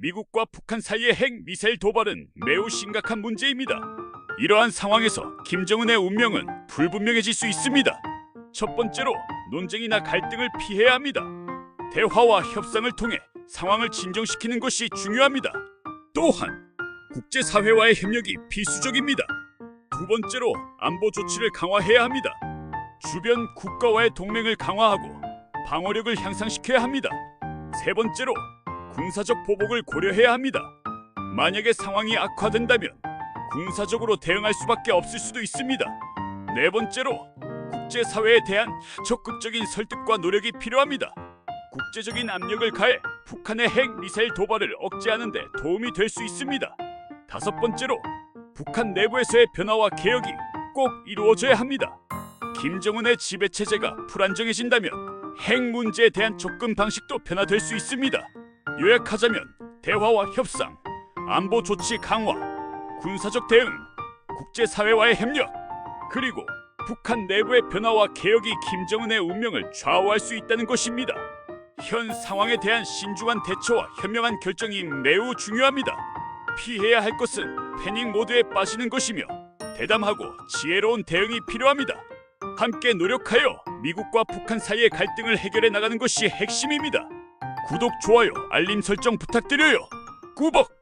미국과 북한 사이의 핵 미사일 도발은 매우 심각한 문제입니다. 이러한 상황에서 김정은의 운명은 불분명해질 수 있습니다. 첫 번째로 논쟁이나 갈등을 피해야 합니다. 대화와 협상을 통해 상황을 진정시키는 것이 중요합니다. 또한 국제사회와의 협력이 필수적입니다. 두 번째로 안보 조치를 강화해야 합니다. 주변 국가와의 동맹을 강화하고 방어력을 향상시켜야 합니다. 세 번째로 군사적 보복을 고려해야 합니다. 만약에 상황이 악화된다면 군사적으로 대응할 수밖에 없을 수도 있습니다. 네 번째로 국제사회에 대한 적극적인 설득과 노력이 필요합니다. 국제적인 압력을 가해 북한의 핵 미사일 도발을 억제하는 데 도움이 될 수 있습니다. 다섯 번째로 북한 내부에서의 변화와 개혁이 꼭 이루어져야 합니다. 김정은의 지배 체제가 불안정해진다면 핵 문제에 대한 접근 방식도 변화될 수 있습니다. 요약하자면 대화와 협상, 안보 조치 강화, 군사적 대응, 국제사회와의 협력, 그리고 북한 내부의 변화와 개혁이 김정은의 운명을 좌우할 수 있다는 것입니다. 현 상황에 대한 신중한 대처와 현명한 결정이 매우 중요합니다. 피해야 할 것은 패닉 모드에 빠지는 것이며 대담하고 지혜로운 대응이 필요합니다. 함께 노력하여 미국과 북한 사이의 갈등을 해결해 나가는 것이 핵심입니다. 구독, 좋아요, 알림 설정 부탁드려요. 꾸벅!